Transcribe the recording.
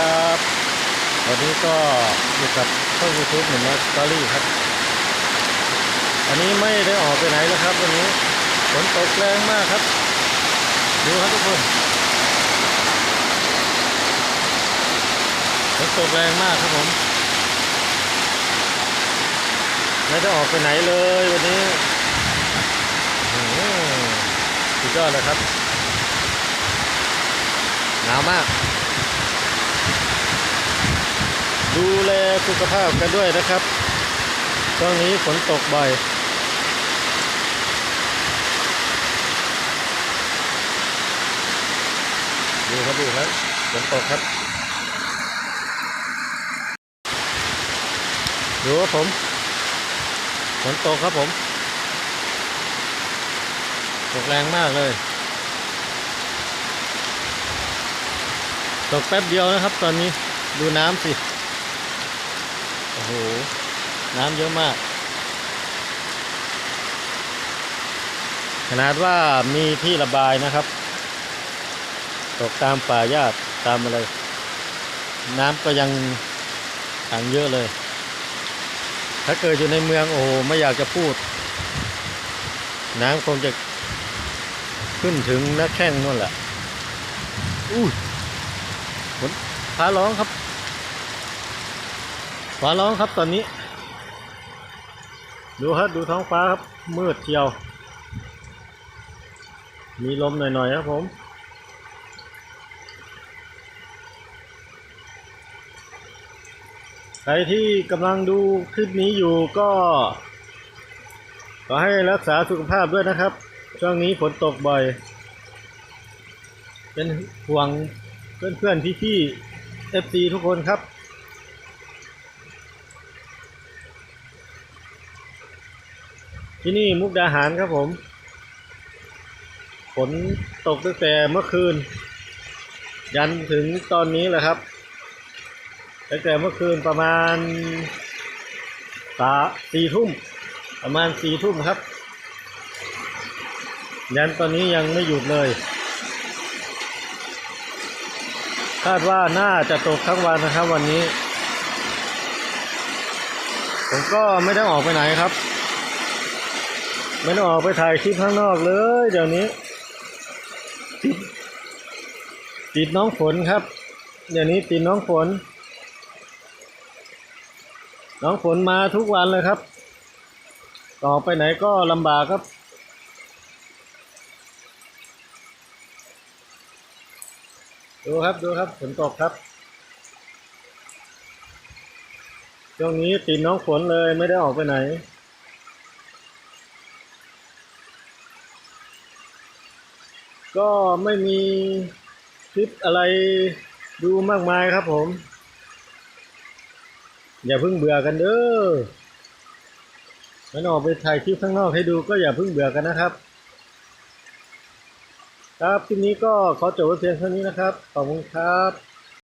ครับวันนี้ก็อยู่กับช่องยูทูบหนึ่งนะสตอรี่ครับ อันนี้ไม่ได้ออกไปไหนแล้วครับ วันนี้ฝนตกแรงมากครับ ดูครับทุกคนฝนตกแรงมากครับผมไม่ได้ออกไปไหนเลยวันนี้อ้โหสุดยอดเลยครับหนาวมาก ดูแลสุขภาพกันด้วยนะครับช่วงนี้ฝนตกบ่อยดูครับดูครับฝนตกครับดูครับผมฝนตกครับผม ตกแรงมากเลย ตกแป๊บเดียวนะครับ ตอนนี้ดูน้ำสิ โอ้โห น้ำเยอะมาก ขนาดว่ามีที่ระบายนะครับ ตกตามป่าหญ้าตามอะไร น้ำก็ยังขังเยอะเลย ถ้าเกิดอยู่ในเมืองโอ้โห ไม่อยากจะพูด น้ำคงจะขึ้นถึงหน้าแข้งนั่นแหละอู้ฝนฟ้าร้องครับ ฟ้าร้องครับตอนนี้ ดูครับดูท้องฟ้าครับ มืดเชียว มีลมหน่อยๆครับผมใครที่กำลังดูคลิปนี้อยู่ก็ ขอให้รักษาสุขภาพด้วยนะครับ ช่วงนี้ฝนตกบ่อย เป็นห่วงเพื่อนๆพี่ๆ FC ทุกคนครับ ที่นี่มุกดาหารครับผมฝนตกตั้งแต่เมื่อคืน ยันถึงตอนนี้แหละครับตั้งแต่เมื่อคืนประมาณสาสี่ทุ่มประมาณสี่ทุ่มครับ ยันตอนนี้ยังไม่หยุดเลย คาดว่าน่าจะตกทั้งวันนะครับวันนี้ ผมก็ไม่ได้ออกไปไหนครับ ไม่ได้ออกไปถ่ายคลิปข้างนอกเลยเดี๋ยวนี้ ติดน้องฝนครับ เดี๋ยวนี้ติดน้องฝน น้องฝนมาทุกวันเลยครับต่อไปไหนก็ลำบากครับดูครับดูครับฝนตกครับช่วงนี้ติดน้องฝนเลยไม่ได้ออกไปไหน ก็ไม่มีคลิปอะไรดูมากมายครับผม อย่าเพิ่งเบื่อกันเด้อมันออกไปถ่ายคลิปข้างนอกให้ดูก็อย่าเพิ่งเบื่อกันนะครับ ครับคลิปนี้ก็ขอจบไว้เพียงเท่านี้นะครับ ขอบคุณครับ